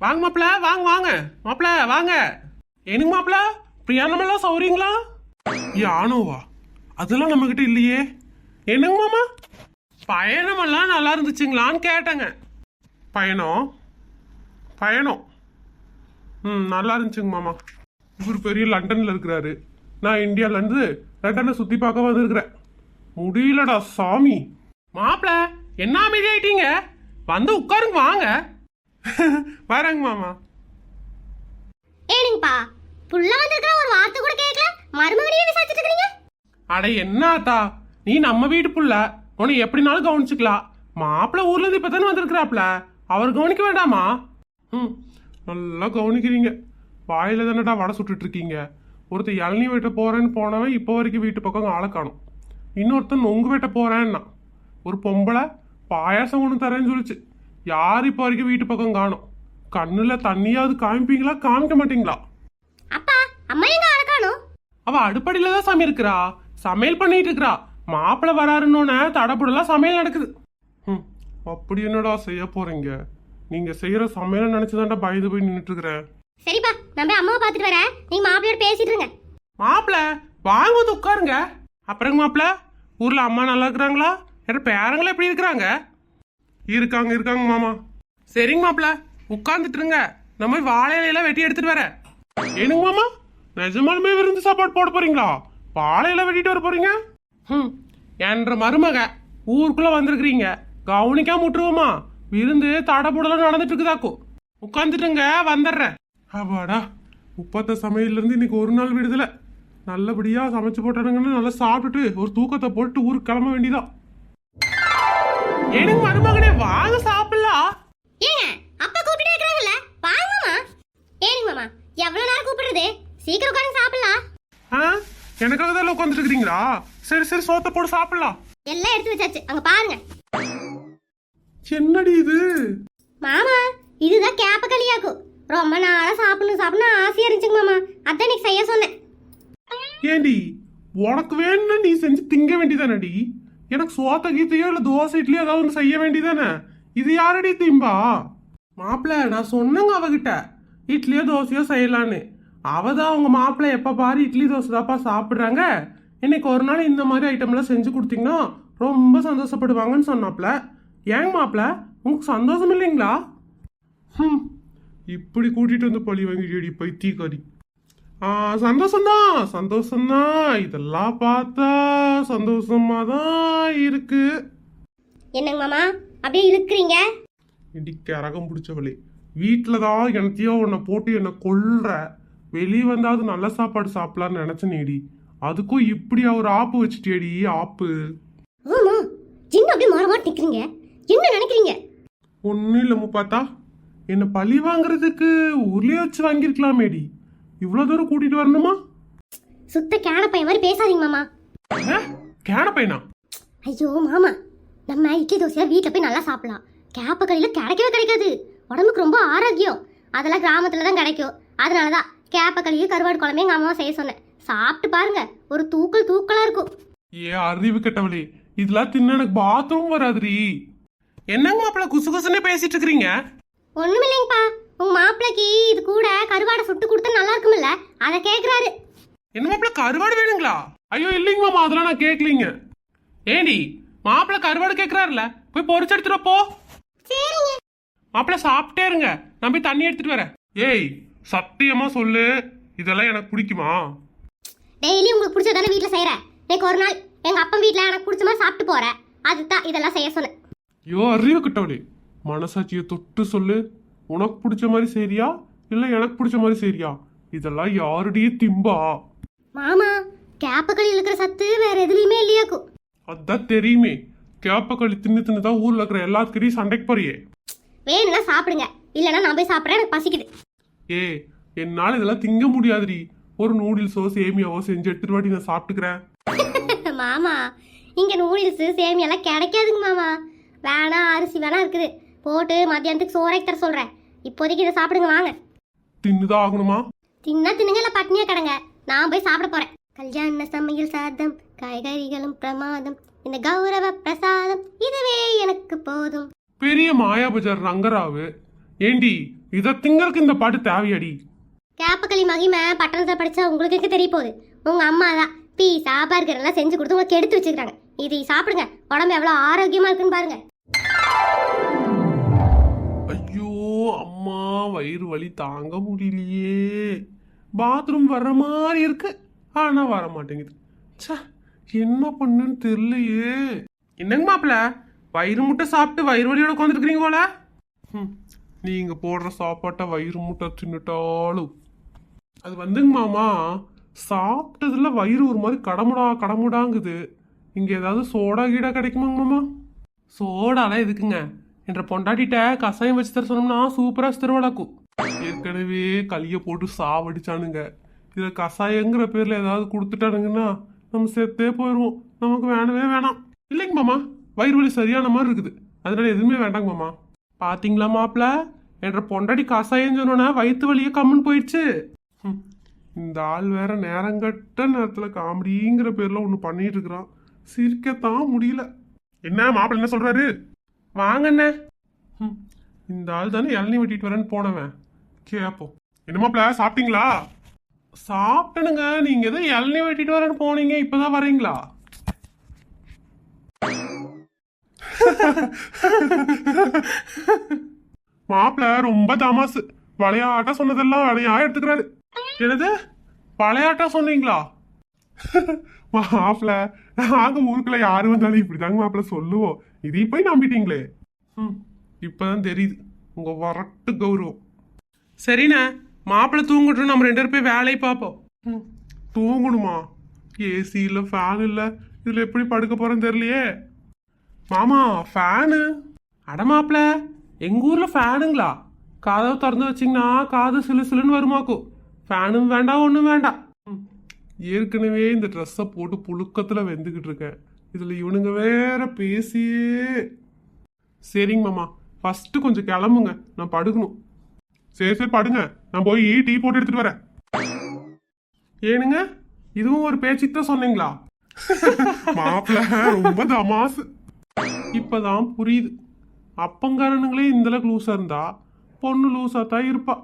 வாங்க மாப்பிள வாங்க வாங்க. மாப்பிள வாங்க. எனக்கு மாப்பிள? பிரியாணமெல்லாம் சௌரியங்களா யானோவா அதெல்லாம் நம்ம கிட்ட இல்லையே. என்னங்க மாமா? பயணமெல்லாம் நல்லா இருந்துச்சுங்களான்னு கேட்டேங்க. பயணம்? பயணம். ம் நல்லா இருந்துச்சுங்க மாமா. இவர் பெரிய லண்டனில் இருக்கிறாரு. நான் இந்தியாவிலேருந்து லண்டனை சுற்றி பார்க்க வந்துருக்குறேன். முடியலடா சாமி. மாப்பிள என்ன அமைதி ஆயிட்டீங்க வந்து உட்காருங்க வாங்க. வரேங்க மாமா. ஏனுங்கப்பா புள்ள வந்திருக்கிற ஒரு வார்த்தை கூட கேட்கல மருமகனையே விசாரிச்சுட்டு இருக்கீங்க அட என்ன ஆத்தா? நீ நம்ம வீட்டு புள்ள. உன்னை எப்படினாலும் கவனிச்சுக்கலாம். மாப்பிள்ள ஊர்ல இருந்து இப்பதானே வந்திருக்கிறாப்ல அவர் கவனிக்க வேண்டாமா? ம் நல்லா கவனிக்கிறீங்க. வாயில தானடா வடை சுட்டுட்டு இருக்கீங்க. ஒருத்தர் இளநீ வெட்ட போறேன்னு போனவன் இப்போ வரைக்கும் வீட்டு பக்கம் ஆளை காணும். இன்னொருத்தன் நொங்கு வெட்ட போறேன்னா. ஒரு பொம்பளை பாயாசம் ஒன்று தரேன்னு சொல்லிச்சு. யார் இப்போ வரைக்கும் வீட்டு பக்கம் காணும்? கண்ணுல தண்ணியாவது காமிப்பீங்களா? காமிக்க மாட்டீங்களா? அப்பா அம்மா எங்க அழகானோ அவ அடுப்படியில தான் சாமி இருக்கிறா. சமையல் பண்ணிட்டு இருக்கிறா. மாப்பிள்ளை வராருன்னொன்னே தடப்புடலாம் சமையல் நடக்குது. ம் அப்படி என்னடா செய்ய போறீங்க? நீங்க செய்யற சமையலை நினைச்சுதான்டா பயந்து போய் நின்றுட்டு இருக்கிறேன் சரிப்பா நான் போய் அம்மாவை பார்த்துட்டு வரேன். நீங்க மாப்பிள்ளையோட பேசிட்டு இருங்க. மாப்பிள்ள வாங்க வந்து உட்காருங்க. அப்புறங்க மாப்பிள்ள ஊர்ல அம்மா நல்லா இருக்கிறாங்களா? யார பேரங்களா எப்படி இருக்கிறாங்க? இருக்காங்க இருக்காங்க மாமா. சரிங்க மாப்பிள்ள உட்கார்ந்துட்டு இருங்க நம்ம போய் வாழை இலையெல்லாம் வெட்டி எடுத்துட்டு வரேன். என்னங்க மாமா நிஜமாலுமே விருந்து சாப்பாடு போட போறீங்களா? வாழை வெட்டிட்டு வர போறீங்க? ம் என்ற மருமக ஊருக்குள்ள வந்திருக்கிறீங்க. கவனிக்காம விட்டுருவோமா? விருந்து தடபுடலாம் நடந்துட்டு இருக்குதாக்கோ உட்காந்துட்டுங்க வந்துடுறேன். அப்பாடா உப்பத்த சமையல்லேருந்து இன்னைக்கு ஒரு நாள் விடுதலை. நல்லபடியா சமைச்சு போட்டானுங்கன்னு நல்லா சாப்பிட்டுட்டு ஒரு தூக்கத்தை போட்டு ஊருக்கு கிளம்ப வேண்டியதான் எனக்கு மருமகனே வாங்க சாப்பிடலாம். ஏங்க அப்பா கூப்பிட்டு இருக்கிறாங்கல்ல வாங்க மாமா. ஏனுங்க மாமா எவ்வளவு நேரம் கூப்பிடுறது? சீக்கிரம் உட்காந்து சாப்பிடலாம். ஆ எனக்காக தான் உட்காந்துட்டு இருக்கிறீங்களா? சரி சரி சோத்த போட்டு சாப்பிடலாம். எல்லாம் எடுத்து வச்சாச்சு. அங்க பாருங்க. என்னடி இது? மாமா இதுதான் கேப்ப களியாக்கும். ரொம்ப நாளா சாப்பிடணும் சாப்பிடணும் ஆசையா இருந்துச்சுங்க மாமா. அதான் இன்னைக்கு செய்ய சொன்னேன். ஏண்டி உனக்கு வேணும்னா நீ செஞ்சு திங்க வேண்டியதானடி எனக்கு சோத்த கீத்தையோ இல்லை தோசை இட்லியோ ஏதாவது ஒன்று செய்ய வேண்டியதானே இது யாரடி திம்பா? மாப்பிள்ள நான் சொன்னேங்க அவகிட்ட. இட்லியோ தோசையோ செய்யலான்னு. அவ தான் அவங்க மாப்பிள்ளை எப்போ பாரு இட்லி தோசை தாப்பா சாப்பிட்றாங்க. இன்னைக்கு ஒரு நாள் இந்த மாதிரி ஐட்டம்லாம் செஞ்சு கொடுத்தீங்கன்னா ரொம்ப சந்தோஷப்படுவாங்கன்னு சொன்னாப்ல. ஏங்க மாப்பிள்ள உங்களுக்கு சந்தோஷம் இல்லைங்களா? ம் இப்படி கூட்டிகிட்டு வந்து பழி வாங்கிடி பைத்தியக்காரி. சந்தோஷம்தான் சந்தோஷம்தான் இதெல்லாம் பார்த்தா சந்தோஷமா தான் இருக்கு. என்னங்க மாமா அப்படியே இழுக்கிறீங்க? இடி கரகம் பிடிச்சவளே வீட்டில் தான் எனத்தையோ உன்னை போட்டு என்னை கொல்ற. வெளியே வந்தாவது நல்ல சாப்பாடு சாப்பிடலான்னு நினைச்சனேடி அதுக்கும் இப்படியா ஒரு ஆப்பு வச்சுட்டேடி ஆப்பு. ஆமா சின்ன அப்படியே மாற மாட்டு நிக்கிறீங்க என்ன நினைக்கிறீங்க? ஒன்றும் இல்லை பார்த்தா என்னை பழி வாங்குறதுக்கு ஊர்லயே வச்சு வாங்கியிருக்கலாமேடி. இவ்வளோ தூரம் கூட்டிட்டு வரணுமா? சுத்த கேன பையன் மாதிரி பேசாதீங்க மாமா. கேன பையனா? ஐயோ மாமா. நம்ம இட்லி தோசையா வீட்டில் போய் நல்லா சாப்பிடலாம். கேப்ப கடையில் கிடைக்கவே கிடைக்காது. உடம்புக்கு ரொம்ப ஆரோக்கியம். அதெல்லாம் கிராமத்தில் தான் கிடைக்கும். அதனால தான் கேப்ப களியும் கருவாடு குழம்பு எங்கள் அம்மாவை செய்ய சொன்னேன். சாப்பிட்டு பாருங்க. ஒரு தூக்கல் தூக்கலாக இருக்கும். ஏ அறிவு கெட்டவளே. இதெல்லாம் தின்ன எனக்கு பாத்ரூம் வராதுடி. என்னங்க மாப்பிள்ள குசு குசுன்னு பேசிட்டு இருக்கிறீங்க? ஒன்றும் இல்லைங்கப்பா உங்கள் மாப்பிள்ளைக்கு இது கூட கருவாடை சுட்டு கொடுத்தா நல்லா இருக்குமில்ல அதை கேட்குறாரு என்ன மாப்பிள்ள கருவாடு வேணுங்களா? ஐயோ இல்லைங்க மாமா அதெல்லாம் நான் கேட்கலீங்க ஏண்டி மாப்பிள்ள கருவாடு கேட்கறாருல போய் பொரிச்சு எடுத்துட்டு போ. சரிங்க. மாப்பிள்ள சாப்பிட்டே இருங்க. நான் போய் தண்ணி எடுத்துட்டு வரேன். ஏய் சத்தியமா சொல்லு. இதெல்லாம் எனக்கு பிடிக்குமா? டெய்லி உங்களுக்கு பிடிச்சதானே வீட்டில் செய்கிறேன் இன்னைக்கு ஒரு நாள் எங்கள் அப்பா வீட்டில் எனக்கு பிடிச்ச மாதிரி சாப்பிட்டு போகிறேன் அதுதான் இதெல்லாம் செய்ய சொன்னேன். ஐயோ அறிவு கட்டவளே. மனசாட்சியை தொட்டு சொல்லு. உனக்கு பிடிச்ச மாதிரி சரியா இல்ல எனக்கு பிடிச்ச மாதிரி சரியா இதெல்லாம் யாருடைய திம்பா? மாமா கேப்பக்களி இருக்கிற சத்து வேற எதுலையுமே இல்லையாக்கும். அதான் தெரியுமே. கேப்பக்களி தின்னு தின்னு தான் ஊர்ல இருக்கிற எல்லாத்துக்கிட்டையும் சண்டைக்கு போறியே. வேணும்னா சாப்பிடுங்க. இல்லைன்னா நான் போய் சாப்பிட்றேன் எனக்கு பசிக்குது. ஏ என்னால இதெல்லாம் திங்க முடியாதுடி. ஒரு நூடுல்ஸோ சேமியாவோ செஞ்சு எடுத்துட்டு வாடி நான் சாப்பிட்டுக்கிறேன். மாமா இங்க நூடுல்ஸ் சேமியெல்லாம் கிடைக்காதுங்க மாமா. வேணா அரிசி வேணா இருக்குது. போட்டு மத்தியானத்துக்கு சோறைக்கு தர சொல்றேன். இப்போதைக்கு இதை சாப்பிடுங்க வாங்க. தின்னுதான் ஆகணுமா தின்னா தின்னுங்க இல்ல பட்னியா கிடங்க. நான் போய் சாப்பிட போறேன். கல்யாண சமையல் சாதம் காய்கறிகளும் பிரமாதம் இந்த கௌரவ பிரசாதம் இதுவே எனக்கு போதும். பெரிய மாயா பஜார் ரங்கராவு. ஏண்டி இதை திங்களுக்கு இந்த பாட்டு தேவையடி? கேப்பக்களி மகிமை பட்டணத்தில் படிச்சா உங்களுக்கு எங்க தெரிய போகுது? உங்க அம்மா தான் பீஸா பர்கர் எல்லாம் செஞ்சு கொடுத்து உங்களுக்கு எடுத்து வச்சிருக்காங்க இதை சாப்பிடுங்க. உடம்பு எவ்வளோ ஆரோக்கியமா இருக்குன்னு பாருங்க. அம்மா வயிறு வலி தாங்க முடியலையே. பாத்ரூம் வர்ற மாதிரி இருக்கு. ஆனால் வர மாட்டேங்குது சா என்ன பண்ணுன்னு தெரியலையே. என்னங்க மாப்பிள்ள வயிறு முட்டை சாப்பிட்டு வயிறு வலியோட உட்காந்துருக்கிறீங்க போல? ம், நீங்க போடுற சாப்பாட்டை வயிறு முட்டை தின்னுட்டாலும். அது வந்துங்க மாமா சாப்பிட்டதுல வயிறு ஒரு மாதிரி கடமுடா கடமுடாங்குது. இங்க ஏதாவது சோடா கீடா கிடைக்குமாங்க மாமா? சோடாலாம் எதுக்குங்க? என்ற பொண்டாட்டிட்ட கசாயம் வச்சு தர சொன்னோம்னா சூப்பரா திருவிழாக்கும் ஏற்கனவே களிய போட்டு சாவடிச்சானுங்க. இதுல கசாயங்கிற பேர்ல ஏதாவது கொடுத்துட்டானுங்கன்னா நம்ம செத்தே போயிடுவோம் நமக்கு வேணவே வேணாம். இல்லைங்க மாமா வயிறு வலி சரியான மாதிரி இருக்குது. அதனால எதுவுமே வேண்டாங்க மாமா. பாத்தீங்களா மாப்பிள? என்ற பொண்டாட்டி கசாயம் சொன்னோன்னா வயிற்று வலியே கம்முன்னு போயிடுச்சு. இந்த ஆள் வேற நேரங்கட்ட நேரத்துல காமெடிங்கிற பேர்ல ஒன்று பண்ணிட்டு இருக்கிறான். சிரிக்கத்தான் முடியல. என்ன மாப்பிள்ள என்ன சொல்றாரு? வாங்கண்ணே. ம், இந்த ஆள் தானே இளநீ வெட்டிட்டு வரேன்னு போனவன். கேப்போம் என்ன மாப்பிள்ள சாப்பிட்டீங்களா? சாப்பிட்டனுங்க. நீங்க எதோ இளநீ வெட்டிட்டு வரேன்னு போனீங்க இப்போதான் வரீங்களா? மாப்பிள்ள ரொம்ப தமாசு. விளையாட்டா சொன்னதெல்லாம் விளையா எடுத்துக்கிறாரு. என்னது? விளையாட்டா சொன்னீங்களா? மாப்பிள்ள நாங்க ஊருக்குள்ள யாரு வந்தாலும் இப்படிதாங்க மாப்பிள்ள சொல்லுவோம். இதை போய் நம்பிட்டீங்களே? ம் இப்பதான் தெரியுது. உங்க வரட்டு கௌரவம். சரிண்ணே மாப்பிள்ள தூங்கட்டும். நம்ம ரெண்டு பேரும் போய் வேலையை பார்ப்போம். ம், தூங்கணுமா? ஏசி இல்ல ஃபேன் இல்ல. இதுல எப்படி படுக்க போறேன்னு தெரியலையே. மாமா ஃபேனு அட மாப்பிள எங்க ஊர்ல ஃபேனுங்களா காதை திறந்து வச்சிங்கன்னா காது சிலு சிலுன்னு வருமாக்கும். ஃபேனும் வேண்டாம் ஒன்றும் வேண்டாம். ம், ஏற்கனவே இந்த ட்ரெஸ்ஸை போட்டு புழுக்கத்துல வெந்துக்கிட்டு இருக்கேன். இதுல இவனுங்க வேற பேசியே. சரிங்க மாமா. ஃபர்ஸ்ட் கொஞ்சம் கிளம்புங்க. நான் படுக்கணும். சரி சரி படுங்க. நான் போய் டீ போட்டு எடுத்துட்டு வரேன். ஏனுங்க? இதுவும் ஒரு பேச்சு தான் சொன்னீங்களா? மாப்பிள்ள ரொம்ப தமாசு. இப்பதான் புரியுது. அப்பங்காரனுங்களே இந்த அளவுக்கு லூசா இருந்தா பொண்ணு லூசா தான் இருப்பா.